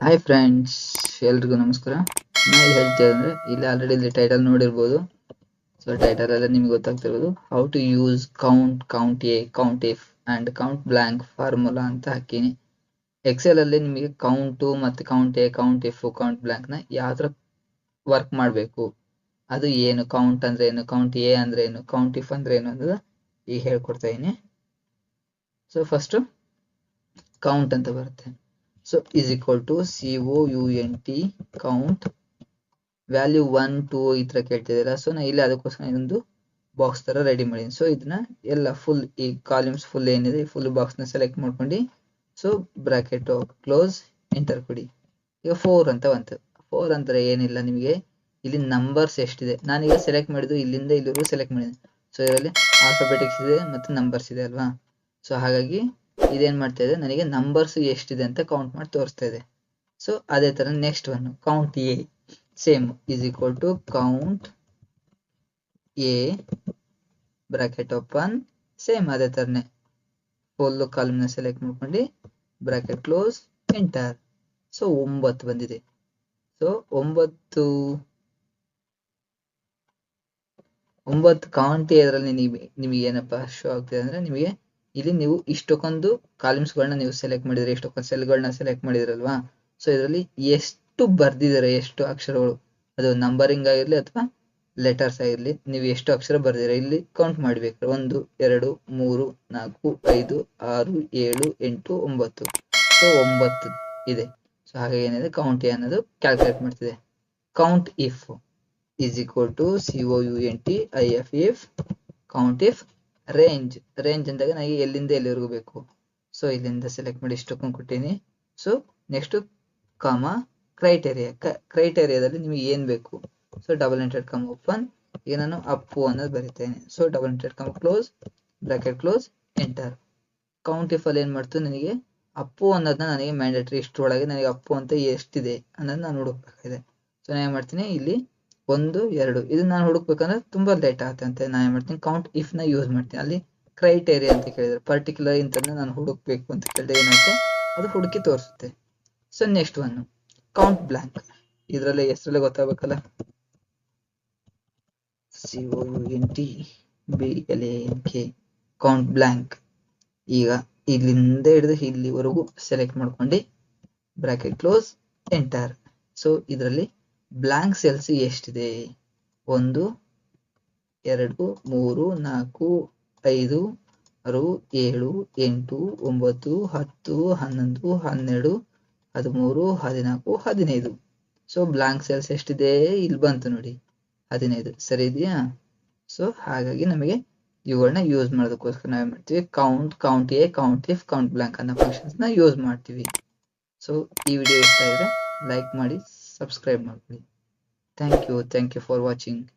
Hi friends ಎಲ್ರಿಗೂ ನಮಸ್ಕಾರ. ನಾನು ಇಲ್ಲಿ ಹೇಳ್ತಾ ಅಂದ್ರೆ, ಇಲ್ಲಿ ಆಲ್ರೆಡಿ ಇಲ್ಲಿ ಟೈಟಲ್ ನೋಡಿರ್ಬೋದು. ಸೊ ಟೈಟಲ್ ಎಲ್ಲ ನಿಮ್ಗೆ ಗೊತ್ತಾಗ್ತಿರ್ಬೋದು how to use count count A count if and count blank formula ಅಂತ ಹಾಕೀನಿ. ಎಕ್ಸೆಲ್ ಅಲ್ಲಿ ನಿಮಗೆ ಕೌಂಟು ಮತ್ತೆ count A count if count ಬ್ಲಾಂಕ್ನ ಯಾವ ತರ ವರ್ಕ್ ಮಾಡಬೇಕು. ಅದು ಏನು ಕೌಂಟ್ ಅಂದ್ರೆ ಏನು ಕೌಂಟ್ ಎ ಅಂದ್ರೆ ಏನು ಕೌಂಟ್ ಇಫ್ ಅಂದ್ರೆ ಏನು ಅನ್ನೋದು ಈಗ ಹೇಳ್ಕೊಡ್ತಾ ಇದೀನಿ. ಸೊ ಫಸ್ಟ್ ಕೌಂಟ್ ಅಂತ ಬರುತ್ತೆ. So is equal to T count value one two ಈ ತರ ಕೇಳ್ತಿದ್ದೀರಾ? ಸೊ ನಾ ಇಲ್ಲಿ ಅದಕ್ಕೋಸ್ಕರ ಇದೊಂದು ಬಾಕ್ಸ್ ತರ ರೆಡಿ ಮಾಡಿದ್ದೀನಿ ಸೊ ಇದನ್ನ ಎಲ್ಲ ಫುಲ್ ಈ ಕಾಲಮ್ಸ್ ಫುಲ್ ಏನಿದೆ ಫುಲ್ ಬಾಕ್ಸ್ನ ಸೆಲೆಕ್ಟ್ ಮಾಡ್ಕೊಂಡು ಸೊ ಬ್ರಾಕೆಟ್ ಕ್ಲೋಸ್ ಎಂಟರ್ ಕೊಡಿ. ಈಗ ಫೋರ್ ಅಂತ ಬಂತು. ಫೋರ್ ಅಂದ್ರೆ ಏನಿಲ್ಲ ನಿಮಗೆ. ಇಲ್ಲಿ ನಂಬರ್ಸ್ ಎಷ್ಟಿದೆ? ನಾನೀಗ ಸೆಲೆಕ್ಟ್ ಮಾಡಿದ್ದು ಇಲ್ಲಿಂದ ಇಲ್ಲಿವರೆಗೂ ಸೆಲೆಕ್ಟ್ ಮಾಡಿದ್ದೀನಿ ಸೊ ಇದರಲ್ಲಿ ಆಲ್ಫಾಬೆಟಿಕ್ಸ್ ಇದೆ ಮತ್ತೆ ನಂಬರ್ಸ್ ಇದೆ ಅಲ್ವಾ? ಸೊ ಹಾಗಾಗಿ ಇದೇನ್ ಮಾಡ್ತಾ ಇದೆ? ನನಗೆ ನಂಬರ್ಸ್ ಎಷ್ಟಿದೆ ಅಂತ ಕೌಂಟ್ ಮಾಡಿ ತೋರಿಸ್ತಾ ಇದೆ. ಸೊ ಅದೇ ತರ next one count A same is equal to count A bracket open same ಅದೇ ತರನೇ. ಫುಲ್ ಕಾಲಮ್ನ ಸೆಲೆಕ್ಟ್ ಮಾಡ್ಕೊಂಡು ಬ್ರಾಕೆಟ್ ಕ್ಲೋಸ್ ಎಂಟರ್ ಸೊ ಒಂಬತ್ತು ಬಂದಿದೆ. ಸೊ ಒಂಬತ್ತು ಒಂಬತ್ತು ಕೌಂಟ್ ಅದರಲ್ಲಿ ನಿಮಗೆ ನಿಮಗೆ ಏನಪ್ಪ ಶೋ ಆಗ್ತಿದೆ ಅಂದ್ರೆ ನಿಮಗೆ ಇಲ್ಲಿ ನೀವು ಇಷ್ಟೊಕ್ಕೊಂದು ಕಾಲಮ್ಸ್ ಗಳನ್ನ ನೀವು ಸೆಲೆಕ್ಟ್ ಮಾಡಿದ್ರೆ ಸೆಲ್ ಸೆಲ್ಗಳನ್ನ ಸೆಲೆಕ್ಟ್ ಮಾಡಿದ್ರಲ್ವಾ? ಸೊ ಇದರಲ್ಲಿ ಎಷ್ಟು ಬರ್ದಿದ್ದಾರೆ ಎಷ್ಟು ಅಕ್ಷರಗಳು? ಅದು ನಂಬರಿಂಗ್ ಆಗಿರ್ಲಿ ಅಥವಾ ಲೆಟರ್ಸ್ ಆಗಿರ್ಲಿ, ನೀವು ಎಷ್ಟು ಅಕ್ಷರ ಬರ್ದಿರ ಇಲ್ಲಿ ಕೌಂಟ್ ಮಾಡ್ಬೇಕು. ಒಂದು, ಎರಡು, ಮೂರು, ನಾಲ್ಕು, ಐದು, ಆರು, ಏಳು, ಎಂಟು, ಒಂಬತ್ತು. ಸೊ ಒಂಬತ್ತು ಇದೆ. ಸೊ ಹಾಗೆ ಏನಿದೆ? ಕೌಂಟ್ ಅನ್ನೋದು ಕ್ಯಾಲ್ಕುಲೇಟ್ ಮಾಡ್ತಿದೆ. Count if is equal to C O U N T I F if count if range range ಅಂದಾಗ ನನಗೆ ಎಲ್ಲಿಂದ ಎಲ್ಲಿವರೆಗೂ ಬೇಕು. ಸೊ ಇಲ್ಲಿಂದ ಸೆಲೆಕ್ಟ್ ಮಾಡಿ ಇಷ್ಟಕ್ಕೂ ಕೊಟ್ಟೀನಿ. ಸೊ ನೆಕ್ಸ್ಟ್ ಕಾಮ ಕ್ರೈಟೇರಿಯಾ ಕ್ರೈಟೇರಿಯಾದಲ್ಲಿ ನಿಮಗೆ ಏನ್ ಬೇಕು? So double inverted comma open ಈಗ ನಾನು ಅಪ್ಪು ಅನ್ನೋದು ಬರಿತೇನೆ. So double inverted comma close bracket close enter count ಅಲ್ಲಿ ಏನ್ ಮಾಡ್ತು ನನಗೆ? ಅಪ್ಪು ಅನ್ನೋದನ್ನ ನನಗೆ ಮ್ಯಾಂಡೇಟರಿ ಇಷ್ಟರೊಳಗೆ ನನಗೆ ಅಪ್ಪು ಅಂತ ಎಷ್ಟಿದೆ ಅನ್ನೋದು ನಾನು ಹುಡುಕ್ಬೇಕಾಗಿದೆ ಸೊ ನಾನು ಏನ್ ಮಾಡ್ತೀನಿ? ಇಲ್ಲಿ ಒಂದು, ಎರಡು. ಇದು ನಾನು ಹುಡುಕ್ಬೇಕಂದ್ರೆ ತುಂಬಾ ಲೇಟ್ ಆಗುತ್ತೆ ಅಂತ ನಾನು ಏನ್ ಮಾಡ್ತೀನಿ? ಕೌಂಟ್ ಇಫ್ನ ಯೂಸ್ ಮಾಡ್ತೀನಿ. ಅಲ್ಲಿ ಕ್ರೈಟೇರಿಯಾ ಅಂತ ಕೇಳಿದ್ರೆ. ಪರ್ಟಿಕ್ಯುಲರ್ ಇಂಥದ್ದು ನಾನು ಹುಡುಕ್ಬೇಕು ಅಂತ ಕೇಳಿದ್ರೆ ಏನಾಗುತ್ತೆ? ಅದು ಹುಡುಕಿ ತೋರಿಸುತ್ತೆ. So next one count blank ಇದರಲ್ಲಿ ಹೆಸರಲ್ಲೇ ಗೊತ್ತಾಗಬೇಕಲ್ಲ? C T B L N K count blank ಈಗ ಇಲ್ಲಿಂದ ಹಿಡಿದು ಇಲ್ಲಿವರೆಗೂ ಸೆಲೆಕ್ಟ್ ಮಾಡ್ಕೊಂಡು ಬ್ರಾಕೆಟ್ ಕ್ಲೋಸ್ ಎಂಟರ್ ಸೊ ಇದರಲ್ಲಿ ಬ್ಲಾಂಕ್ ಸೆಲ್ಸ್ ಎಷ್ಟಿದೆ? ಒಂದು, ಎರಡು, ಮೂರು, ನಾಲ್ಕು, ಐದು, ಆರು, ಏಳು, ಎಂಟು, ಒಂಬತ್ತು, ಹತ್ತು, ಹನ್ನೊಂದು, ಹನ್ನೆರಡು, ಹದಿಮೂರು, ಹದಿನಾಲ್ಕು, ಹದಿನೈದು. ಸೊ ಬ್ಲಾಂಕ್ ಸೆಲ್ಸ್ ಎಷ್ಟಿದೆ? ಇಲ್ಲಿ ಬಂತು ನೋಡಿ. ಹದಿನೈದು. ಸರಿ ಇದೆಯಾ? ಸೊ ಹಾಗಾಗಿ ನಮಗೆ ಇವುಗಳನ್ನ ಯೂಸ್ ಮಾಡೋದಕ್ಕೋಸ್ಕರ ನಾವೇನ್ ಮಾಡ್ತೀವಿ? Count count A count if count blank ಅನ್ನೋ ಫಂಕ್ಷನ್ಸ್ನ ಯೂಸ್ ಮಾಡ್ತೀವಿ. ಸೊ ಈ ವಿಡಿಯೋ ಇಷ್ಟ ಇದ್ರೆ ಲೈಕ್ ಮಾಡಿ subscribe monthly thank you thank you for watching.